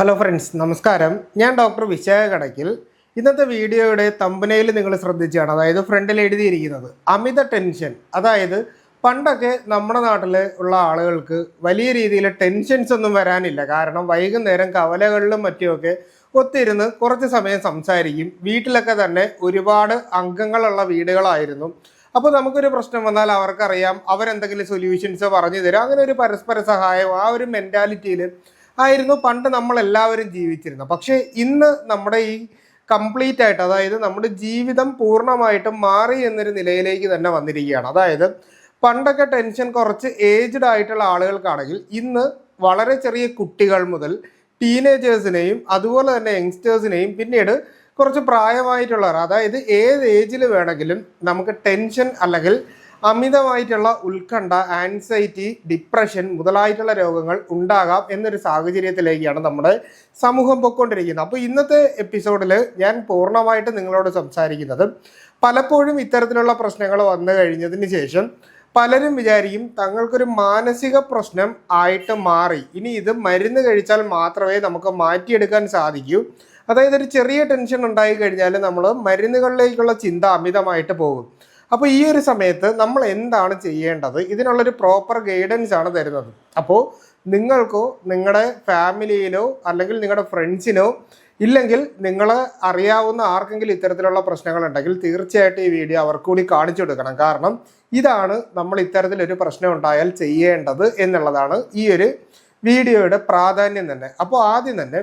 Hello friends നമസ്കാരം. ഞാൻ doctor Vishakha കടക്കിൽ ഇന്നത്തെ വീഡിയോയുടെ തമ്പനയിൽ നിങ്ങൾ ശ്രദ്ധിച്ചാണ് അതായത് ഫ്രണ്ടിൽ എഴുതിയിരിക്കുന്നത്. അമിത ടെൻഷൻ അതായത് പണ്ടൊക്കെ നമ്മുടെ നാട്ടിൽ ഉള്ള ആളുകൾക്ക് വലിയ രീതിയിൽ ടെൻഷൻസ് ഒന്നും വരാനില്ല. കാരണം വൈകുന്നേരം കവലകളിലും മറ്റുമൊക്കെ ഒത്തിരുന്ന് കുറച്ച് സമയം സംസാരിക്കും. വീട്ടിലൊക്കെ തന്നെ ഒരുപാട് അംഗങ്ങളുള്ള വീടുകളായിരുന്നു. അപ്പോൾ നമുക്കൊരു പ്രശ്നം വന്നാൽ അവർക്കറിയാം അവരെന്തെങ്കിലും സൊല്യൂഷൻസ് പറഞ്ഞു തരും അങ്ങനെ ഒരു പരസ്പര സഹായം ആ ഒരു മെന്റാലിറ്റിയിൽ ആയിരുന്നു പണ്ട് നമ്മളെല്ലാവരും ജീവിച്ചിരുന്നത്. പക്ഷേ ഇന്ന് നമ്മുടെ ഈ കംപ്ലീറ്റ് ആയിട്ട് അതായത് നമ്മുടെ ജീവിതം പൂർണമായിട്ടും മാറി എന്നൊരു നിലയിലേക്ക് തന്നെ വന്നിരിക്കുകയാണ്. അതായത് പണ്ടൊക്കെ ടെൻഷൻ കുറച്ച് ഏജ്ഡ് ആയിട്ടുള്ള ആളുകൾക്കാണെങ്കിൽ ഇന്ന് വളരെ ചെറിയ കുട്ടികൾ മുതൽ ടീനേജേഴ്സിനെയും അതുപോലെ തന്നെ യങ്സ്റ്റേഴ്സിനെയും പിന്നീട് കുറച്ച് പ്രായമായിട്ടുള്ളവർ അതായത് ഏത് ഏജിൽ വേണമെങ്കിലും നമുക്ക് ടെൻഷൻ അല്ലെങ്കിൽ അമിതമായിട്ടുള്ള ഉത്കണ്ഠ ആൻസൈറ്റി ഡിപ്രഷൻ മുതലായിട്ടുള്ള രോഗങ്ങൾ ഉണ്ടാകാം എന്നൊരു സാഹചര്യത്തിലേക്കാണ് നമ്മുടെ സമൂഹം പൊയ്ക്കൊണ്ടിരിക്കുന്നത്. അപ്പോൾ ഇന്നത്തെ എപ്പിസോഡിൽ ഞാൻ പൂർണമായിട്ട് നിങ്ങളോട് സംസാരിക്കുന്നത് പലപ്പോഴും ഇത്തരത്തിലുള്ള പ്രശ്നങ്ങൾ വന്നു കഴിഞ്ഞതിന് ശേഷം പലരും വിചാരിക്കും തങ്ങൾക്കൊരു മാനസിക പ്രശ്നം ആയിട്ട് മാറി. ഇനി ഇത് മരുന്ന് കഴിച്ചാൽ മാത്രമേ നമുക്ക് മാറ്റിയെടുക്കാൻ സാധിക്കൂ. അതായത് ഒരു ചെറിയ ടെൻഷൻ ഉണ്ടായി കഴിഞ്ഞാൽ നമ്മൾ മരുന്നുകളിലേക്കുള്ള ചിന്ത അമിതമായിട്ട് പോകും. അപ്പോൾ ഈ ഒരു സമയത്ത് നമ്മൾ എന്താണ് ചെയ്യേണ്ടത്? ഇതിനുള്ളൊരു പ്രോപ്പർ ഗൈഡൻസ് ആണ് തരുന്നത്. അപ്പോൾ നിങ്ങൾക്കോ നിങ്ങളുടെ ഫാമിലിയിലോ അല്ലെങ്കിൽ നിങ്ങളുടെ ഫ്രണ്ട്സിനോ ഇല്ലെങ്കിൽ നിങ്ങൾ അറിയാവുന്ന ആർക്കെങ്കിലും ഇത്തരത്തിലുള്ള പ്രശ്നങ്ങൾ ഉണ്ടെങ്കിൽ തീർച്ചയായിട്ടും ഈ വീഡിയോ അവർക്ക് കൂടി കാണിച്ചു കൊടുക്കണം. കാരണം ഇതാണ് നമ്മൾ ഇത്തരത്തിലൊരു പ്രശ്നം ഉണ്ടായാൽ ചെയ്യേണ്ടത് എന്നുള്ളതാണ് ഈ ഒരു വീഡിയോയുടെ പ്രാധാന്യം തന്നെ. അപ്പോൾ ആദ്യം തന്നെ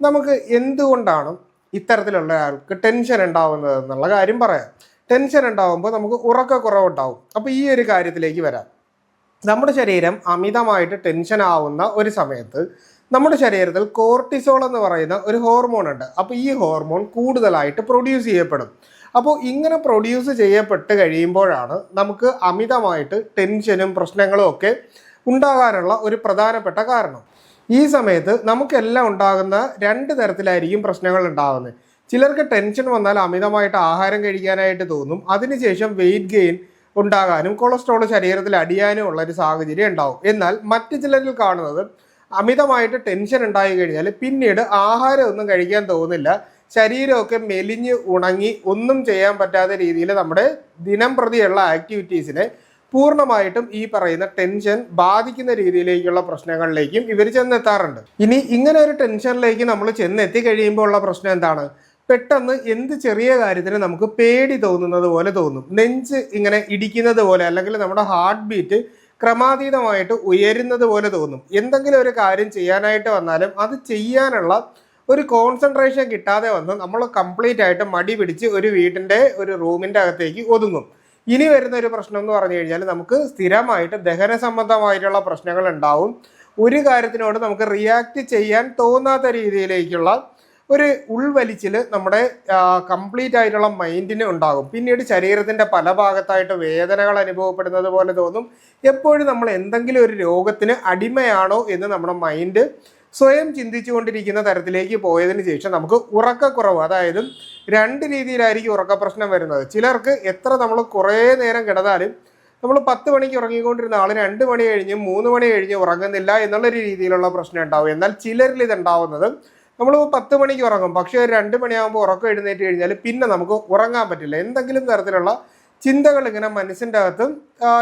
നമുക്ക് എന്തുകൊണ്ടാണ് ഇത്തരത്തിലുള്ള ആൾക്ക് ടെൻഷൻ ഉണ്ടാവുന്നത് എന്നുള്ള കാര്യം പറയാം. ടെൻഷൻ ഉണ്ടാവുമ്പോൾ നമുക്ക് ഉറക്കക്കുറവുണ്ടാവും അപ്പോൾ ഈ ഒരു കാര്യത്തിലേക്ക് വരാം. നമ്മുടെ ശരീരം അമിതമായിട്ട് ടെൻഷൻ ആവുന്ന ഒരു സമയത്ത് നമ്മുടെ ശരീരത്തിൽ കോർട്ടിസോൾ എന്ന് പറയുന്ന ഒരു ഹോർമോൺ ഉണ്ട്. അപ്പോൾ ഈ ഹോർമോൺ കൂടുതലായിട്ട് പ്രൊഡ്യൂസ് ചെയ്യപ്പെടും. അപ്പോൾ ഇങ്ങനെ പ്രൊഡ്യൂസ് ചെയ്യപ്പെട്ട് കഴിയുമ്പോഴാണ് നമുക്ക് അമിതമായിട്ട് ടെൻഷനും പ്രശ്നങ്ങളും ഒക്കെ ഉണ്ടാകാനുള്ള ഒരു പ്രധാനപ്പെട്ട കാരണം. ഈ സമയത്ത് നമുക്കെല്ലാം ഉണ്ടാകുന്ന രണ്ട് തരത്തിലായിരിക്കും പ്രശ്നങ്ങൾ ഉണ്ടാകുന്നത്. ചിലർക്ക് ടെൻഷൻ വന്നാൽ അമിതമായിട്ട് ആഹാരം കഴിക്കാനായിട്ട് തോന്നും. അതിനുശേഷം വെയിറ്റ് ഗെയിൻ ഉണ്ടാകാനും കൊളസ്ട്രോൾ ശരീരത്തിൽ അടിയാനും ഉള്ള ഒരു സാഹചര്യം ഉണ്ടാവും. എന്നാൽ മറ്റു ചിലരിൽ കാണുന്നത് അമിതമായിട്ട് ടെൻഷൻ ഉണ്ടായി കഴിഞ്ഞാൽ പിന്നീട് ആഹാരം ഒന്നും കഴിക്കാൻ തോന്നില്ല. ശരീരമൊക്കെ മെലിഞ്ഞ് ഉണങ്ങി ഒന്നും ചെയ്യാൻ പറ്റാത്ത രീതിയിൽ നമ്മുടെ ദിനം പ്രതിയുള്ള ആക്ടിവിറ്റീസിനെ പൂർണമായിട്ടും ഈ പറയുന്ന ടെൻഷൻ ബാധിക്കുന്ന രീതിയിലേക്കുള്ള പ്രശ്നങ്ങളിലേക്കും ഇവർ ചെന്നെത്താറുണ്ട്. ഇനി ഇങ്ങനെ ഒരു ടെൻഷനിലേക്ക് നമ്മൾ ചെന്നെത്തി കഴിയുമ്പോൾ ഉള്ള പ്രശ്നം എന്താണ്? പെട്ടെന്ന് എന്ത് ചെറിയ കാര്യത്തിന് നമുക്ക് പേടി തോന്നുന്നത് പോലെ തോന്നും. നെഞ്ച് ഇങ്ങനെ ഇടിക്കുന്നത് പോലെ അല്ലെങ്കിൽ നമ്മുടെ ഹാർട്ട് ബീറ്റ് ക്രമാതീതമായിട്ട് ഉയരുന്നത് പോലെ തോന്നും. എന്തെങ്കിലും ഒരു കാര്യം ചെയ്യാനായിട്ട് വന്നാലും അത് ചെയ്യാനുള്ള ഒരു കോൺസെൻട്രേഷൻ കിട്ടാതെ വന്ന് നമ്മൾ കംപ്ലീറ്റ് ആയിട്ട് മടി പിടിച്ച് ഒരു വീടിന്റെ ഒരു റൂമിന്റെ അകത്തേക്ക് ഒതുങ്ങും. ഇനി വരുന്ന ഒരു പ്രശ്നം എന്ന് പറഞ്ഞു കഴിഞ്ഞാൽ നമുക്ക് സ്ഥിരമായിട്ട് ദഹന സംബന്ധമായിട്ടുള്ള പ്രശ്നങ്ങൾ ഉണ്ടാവും. ഒരു കാര്യത്തിനോട് നമുക്ക് റിയാക്ട് ചെയ്യാൻ തോന്നാത്ത രീതിയിലേക്കുള്ള ഒരു ഉൾവലിച്ചിൽ നമ്മുടെ കംപ്ലീറ്റ് ആയിട്ടുള്ള മൈൻഡിന് ഉണ്ടാകും. പിന്നീട് ശരീരത്തിന്റെ പല ഭാഗത്തായിട്ട് വേദനകൾ അനുഭവപ്പെടുന്നത് പോലെ തോന്നും. എപ്പോഴും നമ്മൾ എന്തെങ്കിലും ഒരു രോഗത്തിന് അടിമയാണോ എന്ന് നമ്മുടെ മൈൻഡ് സ്വയം ചിന്തിച്ചുകൊണ്ടിരിക്കുന്ന തരത്തിലേക്ക് പോയതിന് ശേഷം നമുക്ക് ഉറക്കക്കുറവ് അതായത് രണ്ട് രീതിയിലായിരിക്കും ഉറക്ക പ്രശ്നം വരുന്നത്. ചിലർക്ക് എത്ര നമ്മൾ കുറേ നേരം കിടന്നാലും നമ്മൾ പത്ത് മണിക്ക് ഉറങ്ങിക്കൊണ്ടിരുന്ന ആൾ രണ്ട് മണി കഴിഞ്ഞ് മൂന്ന് മണി കഴിഞ്ഞ് ഉറങ്ങുന്നില്ല എന്നുള്ളൊരു രീതിയിലുള്ള പ്രശ്നം ഉണ്ടാവും. എന്നാൽ ചിലരിൽ ഇത് ഉണ്ടാവുന്നത് നമ്മൾ പത്ത് മണിക്ക് ഉറങ്ങും. പക്ഷേ ഒരു രണ്ട് മണിയാകുമ്പോൾ ഉറക്കം എഴുന്നേറ്റ് കഴിഞ്ഞാൽ പിന്നെ നമുക്ക് ഉറങ്ങാൻ പറ്റില്ല. എന്തെങ്കിലും തരത്തിലുള്ള ചിന്തകൾ ഇങ്ങനെ മനസ്സിന്റെ അകത്ത്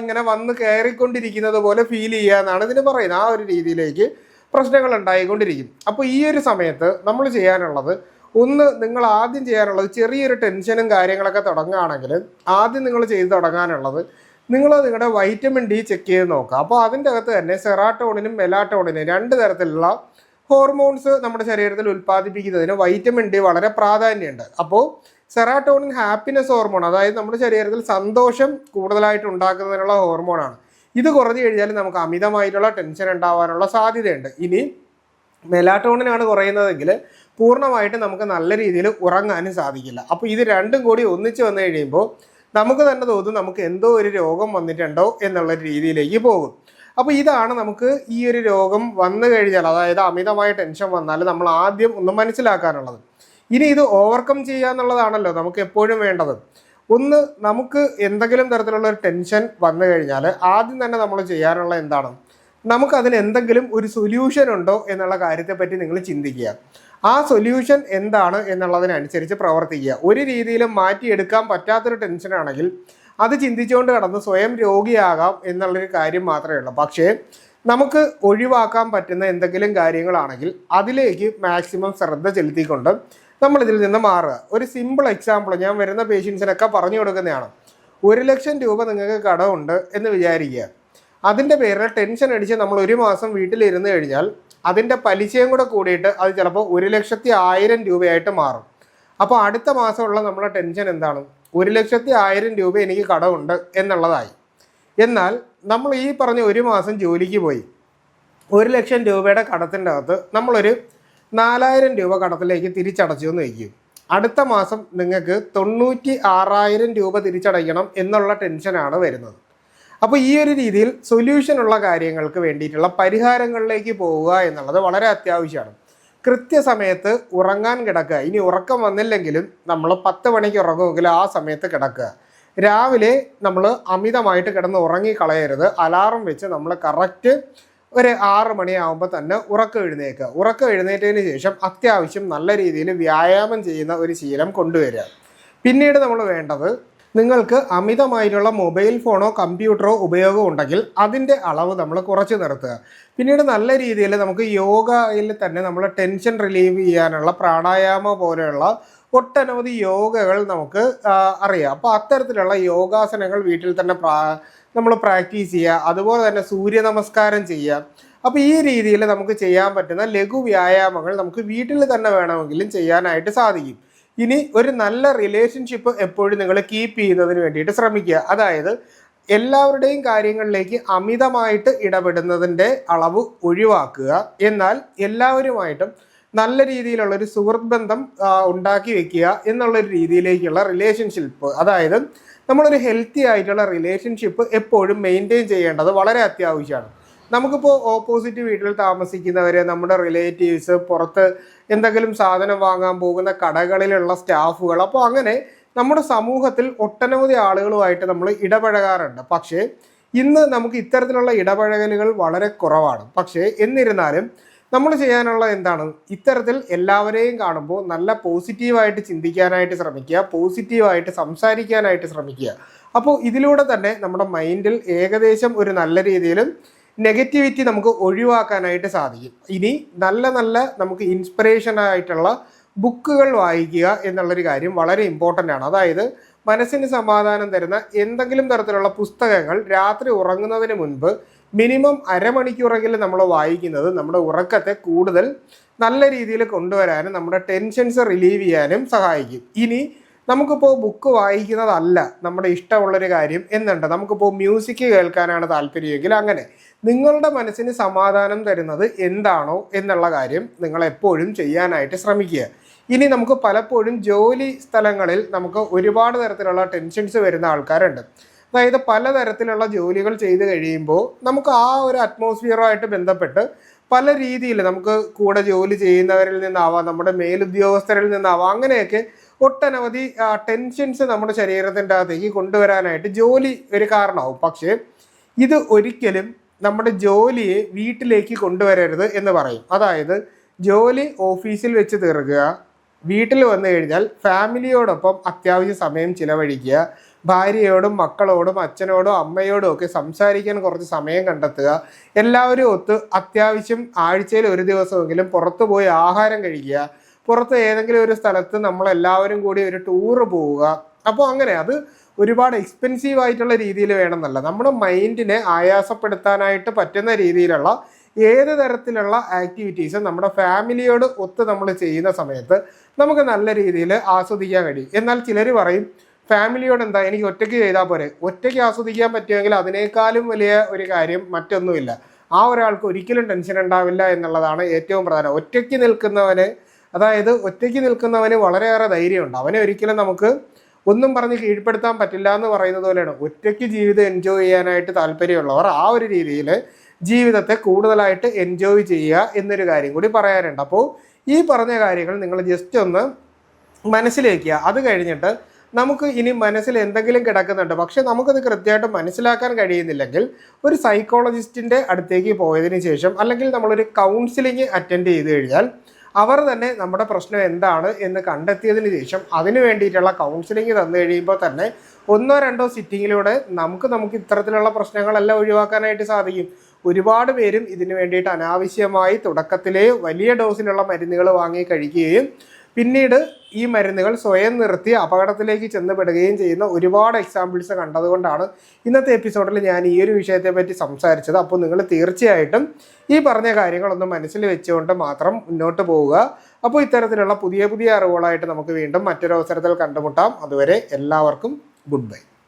ഇങ്ങനെ വന്ന് കയറിക്കൊണ്ടിരിക്കുന്നത് പോലെ ഫീൽ ചെയ്യുക എന്നാണ് ഇതിന് പറയുന്നത്. ആ ഒരു രീതിയിലേക്ക് പ്രശ്നങ്ങൾ ഉണ്ടായിക്കൊണ്ടിരിക്കും. അപ്പോൾ ഈ ഒരു സമയത്ത് നമ്മൾ ചെയ്യാനുള്ളത് ഒന്ന് നിങ്ങൾ ആദ്യം ചെയ്യാനുള്ളത് ചെറിയൊരു ടെൻഷനും കാര്യങ്ങളൊക്കെ തുടങ്ങുകയാണെങ്കിൽ ആദ്യം നിങ്ങൾ ചെയ്ത് തുടങ്ങാനുള്ളത് നിങ്ങൾ നിങ്ങളുടെ വൈറ്റമിൻ ഡി ചെക്ക് ചെയ്ത് നോക്കുക. അപ്പോൾ അതിന്റെ അകത്ത് തന്നെ സെറാട്ടോണിനും മെലാട്ടോണിനും രണ്ട് തരത്തിലുള്ള ഹോർമോൺസ് നമ്മുടെ ശരീരത്തിൽ ഉൽപ്പാദിപ്പിക്കുന്നതിന് വൈറ്റമിൻ ഡി വളരെ പ്രാധാന്യമുണ്ട്. അപ്പോൾ സെറാട്ടോണിൻ ഹാപ്പിനെസ് ഹോർമോൺ അതായത് നമ്മുടെ ശരീരത്തിൽ സന്തോഷം കൂടുതലായിട്ട് ഉണ്ടാക്കുന്നതിനുള്ള ഹോർമോണാണ് ഇത് കുറഞ്ഞു കഴിഞ്ഞാൽ നമുക്ക് അമിതമായിട്ടുള്ള ടെൻഷൻ ഉണ്ടാവാനുള്ള സാധ്യതയുണ്ട്. ഇനി മെലാട്ടോണിനാണ് കുറയുന്നതെങ്കിൽ പൂർണമായിട്ട് നമുക്ക് നല്ല രീതിയിൽ ഉറങ്ങാനും സാധിക്കില്ല. അപ്പോൾ ഇത് രണ്ടും കൂടി ഒന്നിച്ച് വന്നു കഴിയുമ്പോൾ നമുക്ക് തന്നെ തോന്നും നമുക്ക് എന്തോ ഒരു രോഗം വന്നിട്ടുണ്ടോ എന്നുള്ള രീതിയിലേക്ക് പോകും. അപ്പോൾ ഇതാണ് നമുക്ക് ഈ ഒരു രോഗം വന്നു കഴിഞ്ഞാൽ അതായത് അമിതമായ ടെൻഷൻ വന്നാൽ നമ്മൾ ആദ്യം ഒന്ന് മനസ്സിലാക്കാനുള്ളത്. ഇനി ഇത് ഓവർകം ചെയ്യുക എന്നുള്ളതാണല്ലോ നമുക്ക് എപ്പോഴും വേണ്ടത്. ഒന്ന് നമുക്ക് എന്തെങ്കിലും തരത്തിലുള്ള ഒരു ടെൻഷൻ വന്നു കഴിഞ്ഞാൽ ആദ്യം തന്നെ നമ്മൾ ചെയ്യാനുള്ള എന്താണ്? നമുക്ക് അതിന് എന്തെങ്കിലും ഒരു സൊല്യൂഷൻ ഉണ്ടോ എന്നുള്ള കാര്യത്തെപ്പറ്റി നിങ്ങൾ ചിന്തിക്കുക. ആ സൊല്യൂഷൻ എന്താണ് എന്നുള്ളതിനനുസരിച്ച് പ്രവർത്തിക്കുക. ഒരു രീതിയിലും മാറ്റിയെടുക്കാൻ പറ്റാത്തൊരു ടെൻഷനാണെങ്കിൽ അത് ചിന്തിച്ചുകൊണ്ട് കടന്ന് സ്വയം രോഗിയാകാം എന്നുള്ളൊരു കാര്യം മാത്രമേ ഉള്ളൂ. പക്ഷേ നമുക്ക് ഒഴിവാക്കാൻ പറ്റുന്ന എന്തെങ്കിലും കാര്യങ്ങളാണെങ്കിൽ അതിലേക്ക് മാക്സിമം ശ്രദ്ധ ചെലുത്തിക്കൊണ്ട് നമ്മൾ ഇതിൽ നിന്ന് മാറുക. ഒരു സിമ്പിൾ എക്സാമ്പിൾ ഞാൻ വരുന്ന പേഷ്യൻസിനൊക്കെ പറഞ്ഞു കൊടുക്കുന്നതാണ്. ഒരു ലക്ഷം രൂപ നിങ്ങൾക്ക് കടമുണ്ട് എന്ന് വിചാരിക്കുക. അതിന്റെ പേരിൽ ടെൻഷൻ അടിച്ച് നമ്മൾ ഒരു മാസം വീട്ടിലിരുന്ന് കഴിഞ്ഞാൽ അതിന്റെ പലിശയും കൂടെ കൂടിയിട്ട് അത് ചിലപ്പോൾ ഒരു ലക്ഷത്തി ആയിരം രൂപയായിട്ട് മാറും. അപ്പോൾ അടുത്ത മാസമുള്ള നമ്മളെ ടെൻഷൻ എന്താണ്? ഒരു ലക്ഷത്തി ആയിരം രൂപ എനിക്ക് കടമുണ്ട് എന്നുള്ളതായി. എന്നാൽ നമ്മൾ ഈ പറഞ്ഞ ഒരു മാസം ജോലിക്ക് പോയി. ഒരു ലക്ഷം രൂപയുടെ കടത്തിന്റെ അകത്ത് നമ്മളൊരു നാലായിരം രൂപ കടത്തിലേക്ക് തിരിച്ചടച്ചു എന്ന് വയ്ക്കും. അടുത്ത മാസം നിങ്ങൾക്ക് തൊണ്ണൂറ്റി ആറായിരം രൂപ തിരിച്ചടയ്ക്കണം എന്നുള്ള ടെൻഷനാണ് വരുന്നത്. അപ്പോൾ ഈ ഒരു രീതിയിൽ സൊല്യൂഷനുള്ള കാര്യങ്ങൾക്ക് വേണ്ടിയിട്ടുള്ള പരിഹാരങ്ങളിലേക്ക് പോവുക എന്നുള്ളത് വളരെ അത്യാവശ്യമാണ്. കൃത്യസമയത്ത് ഉറങ്ങാൻ കിടക്കുക. ഇനി ഉറക്കം വന്നില്ലെങ്കിലും നമ്മൾ പത്ത് മണിക്ക് ഉറങ്ങുമെങ്കിൽ ആ സമയത്ത് കിടക്കുക. രാവിലെ നമ്മൾ അമിതമായിട്ട് കിടന്ന് ഉറങ്ങി കളയരുത് അലാറം വെച്ച് നമ്മൾ കറക്റ്റ് ഒരു ആറ് മണിയാകുമ്പോൾ തന്നെ ഉറക്കം എഴുന്നേൽക്കുക. ഉറക്കം എഴുന്നേറ്റതിന് ശേഷം അത്യാവശ്യം നല്ല രീതിയിൽ വ്യായാമം ചെയ്യുന്ന ഒരു ശീലം കൊണ്ടുവരിക. പിന്നീട് നമ്മൾ വേണ്ടത് നിങ്ങൾക്ക് അമിതമായിട്ടുള്ള മൊബൈൽ ഫോണോ കമ്പ്യൂട്ടറോ ഉപയോഗം ഉണ്ടെങ്കിൽ അതിന്റെ അളവ് നമ്മൾ കുറച്ച് നിർത്തുക. പിന്നീട് നല്ല രീതിയിൽ നമുക്ക് യോഗയിൽ തന്നെ നമ്മൾ ടെൻഷൻ റിലീവ് ചെയ്യാനുള്ള പ്രാണായാമ പോലെയുള്ള ഒട്ടനവധി യോഗകൾ നമുക്ക് അറിയാം. അപ്പോൾ അത്തരത്തിലുള്ള യോഗാസനങ്ങൾ വീട്ടിൽ തന്നെ നമ്മൾ പ്രാക്ടീസ് ചെയ്യുക അതുപോലെ തന്നെ സൂര്യ നമസ്കാരം ചെയ്യുക. അപ്പോൾ ഈ രീതിയിൽ നമുക്ക് ചെയ്യാൻ പറ്റുന്ന ലഘു വ്യായാമങ്ങൾ നമുക്ക് വീട്ടിൽ തന്നെ വേണമെങ്കിലും ചെയ്യാനായിട്ട് സാധിക്കും. ഇനി ഒരു നല്ല റിലേഷൻഷിപ്പ് എപ്പോഴും നിങ്ങൾ കീപ്പ് ചെയ്യുന്നതിന് വേണ്ടിയിട്ട് ശ്രമിക്കുക. അതായത് എല്ലാവരുടെയും കാര്യങ്ങളിലേക്ക് അമിതമായിട്ട് ഇടപെടുന്നതിന്റെ അളവ് ഒഴിവാക്കുക. എന്നാൽ എല്ലാവരുമായിട്ടും നല്ല രീതിയിലുള്ള ഒരു സുഹൃത്ത് ബന്ധം ഉണ്ടാക്കി വെക്കുക എന്നുള്ളൊരു രീതിയിലേക്കുള്ള റിലേഷൻഷിപ്പ് അതായത് നമ്മളൊരു ഹെൽത്തി ആയിട്ടുള്ള റിലേഷൻഷിപ്പ് എപ്പോഴും മെയിന്റെയിൻ ചെയ്യേണ്ടത് വളരെ അത്യാവശ്യമാണ്. നമുക്കിപ്പോൾ ഓപ്പോസിറ്റ് വീട്ടിൽ താമസിക്കുന്നവർ നമ്മുടെ റിലേറ്റീവ്സ് പുറത്ത് എന്തെങ്കിലും സാധനം വാങ്ങാൻ പോകുന്ന കടകളിലുള്ള സ്റ്റാഫുകൾ അപ്പോൾ അങ്ങനെ നമ്മുടെ സമൂഹത്തിൽ ഒട്ടനവധി ആളുകളുമായിട്ട് നമ്മൾ ഇടപഴകാറുണ്ട്. പക്ഷേ ഇന്ന് നമുക്ക് ഇത്തരത്തിലുള്ള ഇടപഴകലുകൾ വളരെ കുറവാണ്. പക്ഷേ എന്നിരുന്നാലും നമ്മൾ ചെയ്യാനുള്ള എന്താണ്? ഇത്തരത്തിൽ എല്ലാവരെയും കാണുമ്പോൾ നല്ല പോസിറ്റീവായിട്ട് ചിന്തിക്കാനായിട്ട് ശ്രമിക്കുക പോസിറ്റീവായിട്ട് സംസാരിക്കാനായിട്ട് ശ്രമിക്കുക. അപ്പോൾ ഇതിലൂടെ തന്നെ നമ്മുടെ മൈൻഡിൽ ഏകദേശം ഒരു നല്ല രീതിയിലും നെഗറ്റിവിറ്റി നമുക്ക് ഒഴിവാക്കാനായിട്ട് സാധിക്കും. ഇനി നല്ല നല്ല നമുക്ക് ഇൻസ്പിറേഷൻ ആയിട്ടുള്ള ബുക്കുകൾ വായിക്കുക എന്നുള്ളൊരു കാര്യം വളരെ ഇമ്പോർട്ടന്റ് ആണ്. അതായത് മനസ്സിന് സമാധാനം തരുന്ന എന്തെങ്കിലും തരത്തിലുള്ള പുസ്തകങ്ങൾ രാത്രി ഉറങ്ങുന്നതിന് മുൻപ് മിനിമം അരമണിക്കൂറെങ്കിലും നമ്മൾ വായിക്കുന്നത് നമ്മുടെ ഉറക്കത്തെ കൂടുതൽ നല്ല രീതിയിൽ കൊണ്ടുവരാനും നമ്മുടെ ടെൻഷൻസ് റിലീവ് ചെയ്യാനും സഹായിക്കും. ഇനി നമുക്കിപ്പോൾ ബുക്ക് വായിക്കുന്നതല്ല നമ്മുടെ ഇഷ്ടമുള്ളൊരു കാര്യം എന്നുണ്ട്. നമുക്കിപ്പോൾ മ്യൂസിക് കേൾക്കാനാണ് താല്പര്യമെങ്കിൽ അങ്ങനെ നിങ്ങളുടെ മനസ്സിന് സമാധാനം തരുന്നത് എന്താണോ എന്നുള്ള കാര്യം നിങ്ങൾ എപ്പോഴും ചെയ്യാനായിട്ട് ശ്രമിക്കുക. ഇനി നമുക്ക് പലപ്പോഴും ജോലി സ്ഥലങ്ങളിൽ നമുക്ക് ഒരുപാട് തരത്തിലുള്ള ടെൻഷൻസ് വരുന്ന ആൾക്കാരുണ്ട്. അതായത് പലതരത്തിലുള്ള ജോലികൾ ചെയ്ത് കഴിയുമ്പോൾ നമുക്ക് ആ ഒരു അറ്റ്മോസ്ഫിയറുമായിട്ട് ബന്ധപ്പെട്ട് പല രീതിയിൽ നമുക്ക് കൂടെ ജോലി ചെയ്യുന്നവരിൽ നിന്നാവാം നമ്മുടെ മേലുദ്യോഗസ്ഥരിൽ നിന്നാവാം അങ്ങനെയൊക്കെ ഒട്ടനവധി ടെൻഷൻസ് നമ്മുടെ ശരീരത്തിന്റെ അകത്തേക്ക് കൊണ്ടുവരാനായിട്ട് ജോലി ഒരു കാരണമാവും. പക്ഷേ ഇത് ഒരിക്കലും നമ്മുടെ ജോലിയെ വീട്ടിലേക്ക് കൊണ്ടുവരരുത് എന്ന് പറയും. അതായത് ജോലി ഓഫീസിൽ വെച്ച് തീർക്കുക വീട്ടിൽ വന്നു കഴിഞ്ഞാൽ ഫാമിലിയോടൊപ്പം അത്യാവശ്യ സമയം ചിലവഴിക്കുക ഭാര്യയോടും മക്കളോടും അച്ഛനോടും അമ്മയോടും ഒക്കെ സംസാരിക്കാൻ കുറച്ച് സമയം കണ്ടെത്തുക എല്ലാവരും ഒത്ത് അത്യാവശ്യം ആഴ്ചയിൽ ഒരു ദിവസമെങ്കിലും പുറത്തു പോയി ആഹാരം കഴിക്കുക പുറത്ത് ഏതെങ്കിലും ഒരു സ്ഥലത്ത് നമ്മളെല്ലാവരും കൂടി ഒരു ടൂറ് പോവുക. അപ്പോൾ അങ്ങനെ അത് ഒരുപാട് എക്സ്പെൻസീവ് ആയിട്ടുള്ള രീതിയിൽ വേണമെന്നല്ല. നമ്മുടെ മൈൻഡിനെ ആയാസപ്പെടുത്താനായിട്ട് പറ്റുന്ന രീതിയിലുള്ള ഏത് തരത്തിലുള്ള ആക്ടിവിറ്റീസ് നമ്മുടെ ഫാമിലിയോട് ഒത്ത് നമ്മൾ ചെയ്യുന്ന സമയത്ത് നമുക്ക് നല്ല രീതിയിൽ ആസ്വദിക്കാൻ കഴിയും. എന്നാൽ ചിലർ പറയും ഫാമിലിയോട് എന്താ? എനിക്ക് ഒറ്റയ്ക്ക് ചെയ്താൽ പോരെ. ഒറ്റയ്ക്ക് ആസ്വദിക്കാൻ പറ്റുമെങ്കിൽ അതിനേക്കാളും വലിയ ഒരു കാര്യം മറ്റൊന്നുമില്ല. ആ ഒരാൾക്ക് ഒരിക്കലും ടെൻഷൻ ഉണ്ടാവില്ല എന്നുള്ളതാണ് ഏറ്റവും പ്രധാനം. ഒറ്റയ്ക്ക് നിൽക്കുന്നവന് അതായത് ഒറ്റയ്ക്ക് നിൽക്കുന്നവന് വളരെയേറെ ധൈര്യമുണ്ട്. അവനെ ഒരിക്കലും നമുക്ക് ഒന്നും പറഞ്ഞ് കീഴ്പ്പെടുത്താൻ പറ്റില്ല എന്ന് പറയുന്നത് പോലെയാണ്. ഒറ്റയ്ക്ക് ജീവിതം എൻജോയ് ചെയ്യാനായിട്ട് താല്പര്യമുള്ളവർ ആ ഒരു രീതിയിൽ ജീവിതത്തെ കൂടുതലായിട്ട് എൻജോയ് ചെയ്യുക എന്നൊരു കാര്യം കൂടി പറയാനുണ്ട്. അപ്പോൾ ഈ പറഞ്ഞ കാര്യങ്ങൾ നിങ്ങൾ ജസ്റ്റ് ഒന്ന് മനസ്സിലേക്കുക അത് കഴിഞ്ഞിട്ട് നമുക്ക് ഇനി മനസ്സിൽ എന്തെങ്കിലും കിടക്കുന്നുണ്ട്. പക്ഷെ നമുക്കത് കൃത്യമായിട്ട് മനസ്സിലാക്കാൻ കഴിയുന്നില്ലെങ്കിൽ ഒരു സൈക്കോളജിസ്റ്റിന്റെ അടുത്തേക്ക് പോയതിന് ശേഷം അല്ലെങ്കിൽ നമ്മളൊരു കൗൺസിലിംഗ് അറ്റൻഡ് ചെയ്ത് കഴിഞ്ഞാൽ അവർ തന്നെ നമ്മുടെ പ്രശ്നം എന്താണ് എന്ന് കണ്ടെത്തിയതിന് ശേഷം അതിന് വേണ്ടിയിട്ടുള്ള കൗൺസിലിംഗ് തന്നു കഴിയുമ്പോൾ തന്നെ ഒന്നോ രണ്ടോ സിറ്റിങ്ങിലൂടെ നമുക്ക് നമുക്ക് ഇത്തരത്തിലുള്ള പ്രശ്നങ്ങളെല്ലാം ഒഴിവാക്കാനായിട്ട് സാധിക്കും. ഒരുപാട് പേരും ഇതിന് വേണ്ടിയിട്ട് അനാവശ്യമായി തുടക്കത്തിലെ വലിയ ഡോസിലുള്ള മരുന്നുകൾ വാങ്ങി കഴിക്കുകയും പിന്നീട് ഈ മരുന്നുകൾ സ്വയം നിർത്തി അപകടത്തിലേക്ക് ചെന്നപ്പെടുകയും ചെയ്യുന്ന ഒരുപാട് എക്സാമ്പിൾസ് കണ്ടതുകൊണ്ടാണ് ഇന്നത്തെ എപ്പിസോഡിൽ ഞാൻ ഈ ഒരു വിഷയത്തെ പറ്റി സംസാരിച്ചത്. അപ്പോൾ നിങ്ങൾ തീർച്ചയായിട്ടും ഈ പറഞ്ഞ കാര്യങ്ങളൊന്ന് മനസ്സിൽ വെച്ചുകൊണ്ട് മാത്രം മുന്നോട്ട് പോവുക. അപ്പോൾ ഇത്തരത്തിലുള്ള പുതിയ പുതിയ അറിവുകളായിട്ട് നമുക്ക് വീണ്ടും മറ്റൊരു അവസരത്തിൽ കണ്ടുമുട്ടാം. അതുവരെ എല്ലാവർക്കും ഗുഡ് ബൈ